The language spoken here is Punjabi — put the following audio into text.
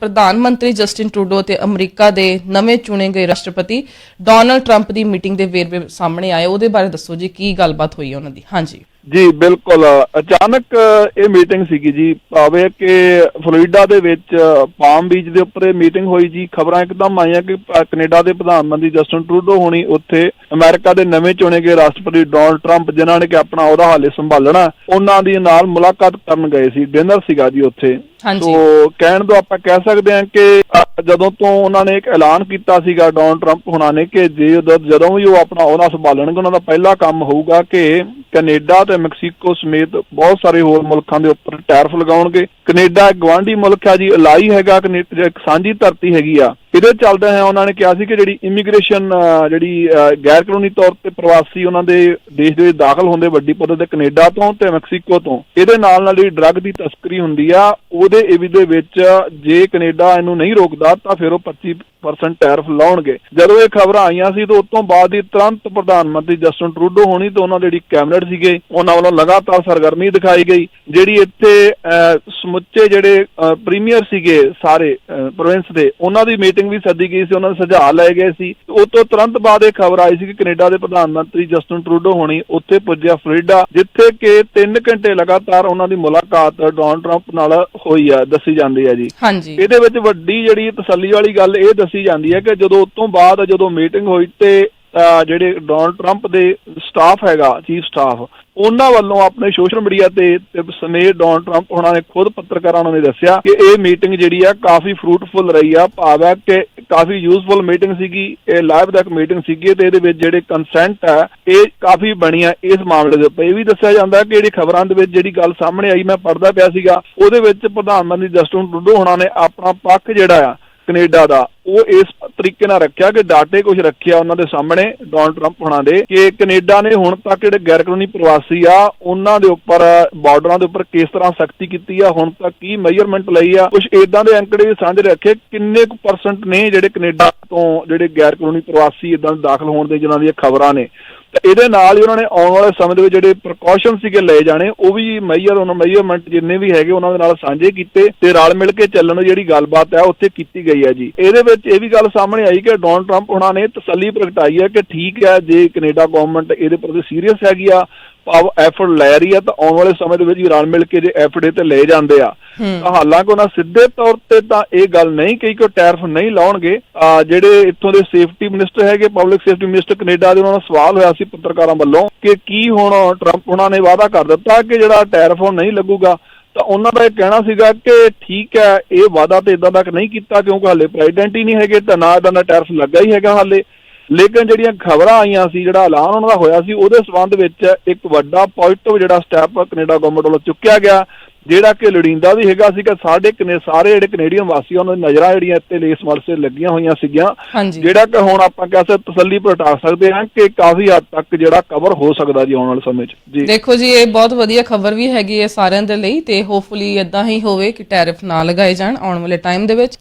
ਪ੍ਰਧਾਨ ਮੰਤਰੀ ਜਸਟਿਨ ਟਰੂਡੋ ਤੇ ਅਮਰੀਕਾ ਦੇ ਨਵੇਂ ਚੁਣੇ ਗਏ ਰਾਸ਼ਟਰਪਤੀ ਡੋਨਲਡ ਟਰੰਪ ਦੀ ਮੀਟਿੰਗ ਦੇ ਵੇਰਵੇ ਸਾਹਮਣੇ ਆਏ। ਉਹਦੇ ਬਾਰੇ ਦੱਸੋ ਜੀ, ਕੀ ਗੱਲਬਾਤ ਹੋਈ ਉਹਨਾਂ ਦੀ? ਹਾਂਜੀ। ਜੀ ਬਿਲਕੁਲ। ਅਚਾਨਕ ਇਹ ਮੀਟਿੰਗ ਸੀਗੀ ਜੀ। ਭਾਵੇਂ ਕਿ ਫਲੋਰੀਡਾ ਦੇ ਵਿੱਚ ਪਾਮ ਬੀਚ ਦੇ ਉੱਪਰ ਇਹ ਮੀਟਿੰਗ ਹੋਈ ਜੀ। ਖਬਰਾਂ ਇੱਕਦਮ ਆਈਆਂ ਕਿ ਕੈਨੇਡਾ ਦੇ ਪ੍ਰਧਾਨ ਮੰਤਰੀ ਜਸਟਨ ਟਰੂਡੋ ਹੋਣੀ ਉੱਥੇ ਅਮਰੀਕਾ ਦੇ ਨਵੇਂ ਚੁਣੇ ਗਏ ਰਾਸ਼ਟਰਪਤੀ ਡੋਨਲਡ ਟਰੰਪ ਜਿਨ੍ਹਾਂ ਨੇ ਕਿ ਆਪਣਾ ਉਹਦਾ ਹਾਲੇ ਸੰਭਾਲਣਾ ਉਹਨਾਂ ਦੀ ਨਾਲ ਮੁਲਾਕਾਤ ਕਰਨ ਗਏ ਸੀ। ਡਿਨਰ ਸੀਗਾ ਜੀ ਉੱਥੇ। ਸੋ ਕਹਿਣ ਤੋਂ ਆਪਾਂ ਕਹਿ ਸਕਦੇ ਹਾਂ ਕਿ ਜਦੋਂ ਤੋਂ ਉਹਨਾਂ ਨੇ ਇੱਕ ਐਲਾਨ ਕੀਤਾ ਸੀਗਾ ਡੋਨਲਡ ਟਰੰਪ ਹੁਣਾਂ ਨੇ ਕਿ ਜੇ ਜਦੋਂ ਵੀ ਉਹ ਆਪਣਾ ਉਹਦਾ ਸੰਭਾਲਣਗੇ ਉਹਨਾਂ ਦਾ ਪਹਿਲਾ ਕੰਮ ਹੋਊਗਾ ਕਿ ਕੈਨੇਡਾ ਤੇ ਮੈਕਸੀਕੋ ਸਮੇਤ ਬਹੁਤ ਸਾਰੇ ਹੋਰ ਮੁਲਕਾਂ ਦੇ ਉੱਪਰ ਟੈਰਫ ਲਗਾਉਣਗੇ। ਕੈਨੇਡਾ ਇੱਕ ਗਵਾਂਢੀ ਮੁਲਕ ਆ ਜੀ ਇਲਾਈ ਹੈਗਾ ਕੈਨੇਡਾ ਇੱਕ ਸਾਂਝੀ ਧਰਤੀ ਹੈਗੀ ਆ। ਇਹਦੇ ਚੱਲਦੇ ਹੈ? ਉਹਨਾਂ ਨੇ ਕਿਹਾ ਸੀ ਕਿ ਜਿਹੜੀ ਇਮੀਗ੍ਰੇਸ਼ਨ ਜਿਹੜੀ ਅ, ਗੈਰ ਕਾਨੂੰਨੀ ਤੌਰ ਤੇ ਪ੍ਰਵਾਸੀ ਉਹਨਾਂ ਦੇ ਦੇਸ਼ ਦੇ ਵਿੱਚ ਦਾਖਲ ਹੁੰਦੇ ਵੱਡੀ ਪੱਧਰ ਤੇ ਕੈਨੇਡਾ ਤੋਂ ਤੇ ਮੈਕਸੀਕੋ ਤੋਂ। ਇਹਦੇ ਨਾਲ ਨਾਲ ਜਿਹੜੀ ਡਰੱਗ ਦੀ ਤਸਕਰੀ ਹੁੰਦੀ ਆ ਉਹਦੇ ਇਹ ਦੇ ਵਿੱਚ ਜੇ ਕੈਨੇਡਾ ਇਹਨੂੰ ਨਹੀਂ ਰੋਕਦਾ ਤਾਂ ਫਿਰ ਉਹ 25% ਟੈਰਫ ਲਾਉਣਗੇ। ਜਦੋਂ ਇਹ ਖਬਰਾਂ ਆਈਆਂ ਸੀ ਤਾਂ ਉਸ ਤੋਂ ਬਾਅਦ ਹੀ ਤੁਰੰਤ ਪ੍ਰਧਾਨ ਮੰਤਰੀ ਜਸਟਨ ਟਰੂਡੋ ਹੋਣੀ ਤੇ ਉਹਨਾਂ ਦੇ ਜਿਹੜੀ ਕੈਬਨਿਟ ਸੀਗੇ ਉਹਨਾਂ ਵੱਲੋਂ ਲਗਾਤਾਰ ਸਰਗਰਮੀ ਦਿਖਾਈ ਗਈ ਜਿਹੜੀ ਇੱਥੇ ਅਹ, ਸਮੁੱਚੇ ਜਿਹੜੇ ਪ੍ਰੀਮੀਅਰ ਸੀਗੇ ਸਾਰੇ ਪ੍ਰੋਵਿੰਸ ਦੇ ਉਹਨਾਂ ਦੀ ਮੀਟਿੰਗ ਵੀ ਸੱਦੀ ਗਈ ਸੀ ਉਹਨਾਂ ਦੇ ਸੁਝਾਅ ਲਏ ਗਏ ਸੀ। ਉਸ ਤੋਂ ਤੁਰੰਤ ਬਾਅਦ ਇਹ ਖਬਰ ਆਈ ਸੀ ਕਿ ਕੈਨੇਡਾ ਦੇ ਪ੍ਰਧਾਨ ਮੰਤਰੀ ਜਸਟਨ ਟਰੂਡੋ ਹੋਣੀ ਉੱਥੇ ਪੁੱਜਿਆ ਫਲੋਰੀਡਾ ਜਿੱਥੇ ਕਿ 3 ਘੰਟੇ ਲਗਾਤਾਰ ਉਹਨਾਂ ਦੀ ਮੁਲਾਕਾਤ ਡੋਨਲਡ ਟਰੰਪ ਨਾਲ ਹੋਈ ਆ ਦੱਸੀ ਜਾਂਦੀ ਹੈ ਜੀ। ਇਹਦੇ ਵਿੱਚ ਵੱਡੀ ਜਿਹੜੀ ਤਸੱਲੀ ਵਾਲੀ ਗੱਲ ਇਹ ਦੱਸੀ ਜਾਂਦੀ ਹੈ ਕਿ ਜਦੋਂ ਉਸ ਤੋਂ ਬਾਅਦ ਜਦੋਂ ਮੀਟਿੰਗ ਹੋਈ ਤੇ ਜਿਹੜੇ ਡੋਨਲਡ ਟਰੰਪ ਦੇ ਸਟਾਫ ਹੈਗਾ ਚੀਫ ਸਟਾਫ ਉਹਨਾਂ ਵੱਲੋਂ ਆਪਣੇ ਸੋਸ਼ਲ ਮੀਡੀਆ ਤੇ ਤੇ ਸਮੇਤ ਡੋਨਲਡ ਟਰੰਪ ਉਹਨਾਂ ਨੇ ਖੁਦ ਪੱਤਰਕਾਰਾਂ ਨੂੰ ਨੇ ਦੱਸਿਆ ਕਿ ਇਹ ਮੀਟਿੰਗ ਜਿਹੜੀ ਆ ਕਾਫੀ ਫਰੂਟਫੁਲ ਰਹੀ ਆ, ਭਾਵ ਹੈ ਕਿ ਕਾਫੀ ਯੂਜ਼ਫੁਲ ਮੀਟਿੰਗ ਸੀਗੀ, ਇਹ ਲਾਭਦਾਇਕ ਮੀਟਿੰਗ ਸੀਗੀ ਤੇ ਇਹਦੇ ਵਿੱਚ ਜਿਹੜੇ ਕੰਸੈਂਟ ਹੈ ਇਹ ਕਾਫੀ ਬਣੀਆਂ ਇਸ ਮਾਮਲੇ ਦੇ ਉੱਪਰ। ਇਹ ਵੀ ਦੱਸਿਆ ਜਾਂਦਾ ਕਿ ਜਿਹੜੀ ਖਬਰਾਂ ਦੇ ਵਿੱਚ ਜਿਹੜੀ ਗੱਲ ਸਾਹਮਣੇ ਆਈ, ਮੈਂ ਪੜਦਾ ਪਿਆ ਸੀਗਾ, ਉਹਦੇ ਵਿੱਚ ਪ੍ਰਧਾਨ ਮੰਤਰੀ ਜਸਟਿਨ ਟਰੂਡੋ ਹੋਣਾ ਨੇ ਆਪਣਾ ਪੱਖ ਜਿਹੜਾ ਆ ਕੈਨੇਡਾ ਦਾ ਉਹ ਇਸ ਤਰੀਕੇ ਨਾਲ ਰੱਖਿਆ ਕਿ ਡਾਟੇ ਕੁਝ ਰੱਖਿਆ ਉਹਨਾਂ ਦੇ ਸਾਹਮਣੇ ਡੋਨਲਡ ਟਰੰਪ ਹੋਣਾ ਦੇ ਕਿ ਕੈਨੇਡਾ ਨੇ ਹੁਣ ਤੱਕ ਜਿਹੜੇ ਗੈਰ ਕਾਨੂੰਨੀ ਪ੍ਰਵਾਸੀ ਆ, ਉਹਨਾਂ ਦੇ ਉੱਪਰ, ਬਾਰਡਰਾਂ ਦੇ ਉੱਪਰ ਕਿਸ ਤਰ੍ਹਾਂ ਸਖਤੀ ਕੀਤੀ ਆ, ਹੁਣ ਤੱਕ ਕੀ ਮੈਜ਼ਰਮੈਂਟ ਲਈ ਆ ਕੁਝ ਇਦਾਂ ਦੇ ਅੰਕੜੇ ਵੀ ਸਾਂਝੇ ਰੱਖੇ ਕਿੰਨੇ ਕੁ ਪਰਸੈਂਟ ਨੇ ਜਿਹੜੇ ਕੈਨੇਡਾ ਤੋਂ ਜਿਹੜੇ ਗੈਰ ਕਾਨੂੰਨੀ ਪ੍ਰਵਾਸੀ ਇਦਾਂ ਦਾਖਲ ਹੋਣ ਦੇ ਜਿਨ੍ਹਾਂ ਦੀਆਂ ਖਬਰਾਂ ਨੇ। ਤੇ ਇਹਦੇ ਨਾਲ ਹੀ ਉਹਨਾਂ ਨੇ ਆਉਣ ਵਾਲੇ ਸਮੇਂ ਦੇ ਵਿੱਚ ਜਿਹੜੇ ਪ੍ਰੀਕਾਸ਼ਨ ਸੀਗੇ ਲਏ ਜਾਣੇ, ਉਹ ਵੀ ਮੈਜਰ ਉਹਨਾਂ ਮੈਜਰਮੈਂਟ ਜਿੰਨੇ ਵੀ ਹੈਗੇ ਉਹਨਾਂ ਦੇ ਨਾਲ ਸਾਂਝੇ ਕੀਤੇ ਤੇ ਰਲ ਮਿਲ ਕੇ ਚੱਲਣ ਦੀ ਜਿਹੜੀ ਗੱਲਬਾਤ ਹੈ ਉੱਥੇ ਕੀਤੀ ਗਈ ਹੈ ਜੀ। ਇਹਦੇ ਵਿੱਚ ਇਹ ਵੀ ਗੱਲ ਸਾਹਮਣੇ ਆਈ ਕਿ ਡੋਨਲਡ ਟਰੰਪ ਉਹਨਾਂ ਨੇ ਤਸੱਲੀ ਪ੍ਰਗਟਾਈ ਹੈ ਕਿ ਠੀਕ ਹੈ ਜੇ ਕੈਨੇਡਾ ਗਵਰਨਮੈਂਟ ਇਹਦੇ ਪ੍ਰਤੀ ਸੀਰੀਅਸ ਹੈਗੀ ਆ ਐਫਰਟ ਲੈ ਰਹੀ ਆ ਤਾਂ ਆਉਣ ਵਾਲੇ ਸਮੇਂ ਦੇ ਵਿੱਚ ਹੀ ਰਲ ਮਿਲ ਕੇ ਜੇ ਐਫਰਟ ਤੇ ਲਏ ਜਾਂਦੇ ਆ। ਤਾਂ ਹਾਲਾਂਕਿ ਉਹਨਾਂ ਸਿੱਧੇ ਤੌਰ ਤੇ ਤਾਂ ਇਹ ਗੱਲ ਨਹੀਂ ਕਹੀ ਕਿ ਉਹ ਟੈਰਿਫ ਨਹੀਂ ਲਾਉਣਗੇ। ਆ ਜਿਹੜੇ ਇੱਥੋਂ ਦੇ ਸੇਫਟੀ ਮਿਨਿਸਟਰ ਹੈਗੇ ਪਬਲਿਕ ਸੇਫਟੀ ਮਿਨਿਸਟਰ ਕੈਨੇਡਾ ਦੇ ਉਹਨਾਂ ਨਾਲ ਸਵਾਲ ਹੋਇਆ ਸੀ ਪੱਤਰਕਾਰਾਂ ਵੱਲੋਂ ਕਿ ਕੀ ਹੁਣ ਟਰੰਪ ਉਹਨਾਂ ਨੇ ਵਾਅਦਾ ਕਰ ਦਿੱਤਾ ਕਿ ਜਿਹੜਾ ਟੈਰਿਫ ਹੁਣ ਨਹੀਂ ਲੱਗੂਗਾ। ਤਾਂ ਉਹਨਾਂ ਦਾ ਇਹ ਕਹਿਣਾ ਸੀਗਾ ਕਿ ਠੀਕ ਹੈ, ਇਹ ਵਾਅਦਾ ਤੇ ਇਦਾਂ ਤੱਕ ਨਹੀਂ ਕੀਤਾ ਕਿਉਂਕਿ ਹਾਲੇ ਪ੍ਰੈਜ਼ੀਡੈਂਟ ਹੀ ਨਹੀਂ ਹੈਗੇ, ਤਾਂ ਨਾ ਇਦਾਂ ਦਾ ਟੈਰਿਫ ਲੱਗਾ ਹੀ ਹੈਗਾ ਹਾਲੇ। ਲੇਕਿਨ ਜਿਹੜੀਆਂ ਖਬਰਾਂ ਆਈਆਂ ਸੀ, ਜਿਹੜਾ ਐਲਾਨ ਉਹਨਾਂ ਦਾ ਹੋਇਆ ਸੀ, ਉਹਦੇ ਸਬੰਧ ਵਿੱਚ ਇੱਕ ਵੱਡਾ ਪੋਜ਼ਿਟਿਵ ਜਿਹੜਾ ਸਟੈਪ ਕੈਨੇਡਾ ਗਵਰਨਮੈਂਟ ਵੱਲੋਂ ਚੁੱਕਿਆ ਗਿਆ। ਜਿਹੜਾ ਕਿ ਲੋੜੀਂਦਾ ਵੀ ਹੈਗਾ ਸੀ ਕਿ ਸਾਡੇ ਕਨੇ ਸਾਰੇ ਜਿਹੜੇ ਕੈਨੇਡੀਅਨ ਵਾਸੀ ਆ, ਉਹਨਾਂ ਦੀ ਨਜ਼ਰਾਂ ਜਿਹੜੀਆਂ ਇੱਥੇ ਲੇਸ ਮਲਸੇ ਲੱਗੀਆਂ ਹੋਈਆਂ ਸੀਗੀਆਂ। ਜਿਹੜਾ ਕਿ ਹੁਣ ਆਪਾਂ ਕਹਿ ਸਕਦੇ ਤਸੱਲੀ ਪ੍ਰਗਟਾ ਸਕਦੇ ਹਾਂ ਕਿ ਕਾਫੀ ਹੱਦ ਤੱਕ ਜਿਹੜਾ ਕਵਰ ਹੋ ਸਕਦਾ ਜੀ ਆਉਣ ਵਾਲੇ ਸਮੇਂ 'ਚ। ਜੀ। ਦੇਖੋ ਜੀ ਇਹ ਬਹੁਤ ਵਧੀਆ ਖਬਰ ਵੀ ਹੈਗੀ ਹੈ ਸਾਰਿਆਂ ਦੇ ਲਈ ਤੇ ਹੋਪਫੁਲੀ ਇਦਾਂ ਹੀ ਹੋਵੇ ਕਿ ਟੈਰਿਫ ਨਾ ਲਗਾਏ ਜਾਣ ਆਉਣ ਵਾਲੇ ਟਾਈਮ ਦੇ ਵਿੱਚ।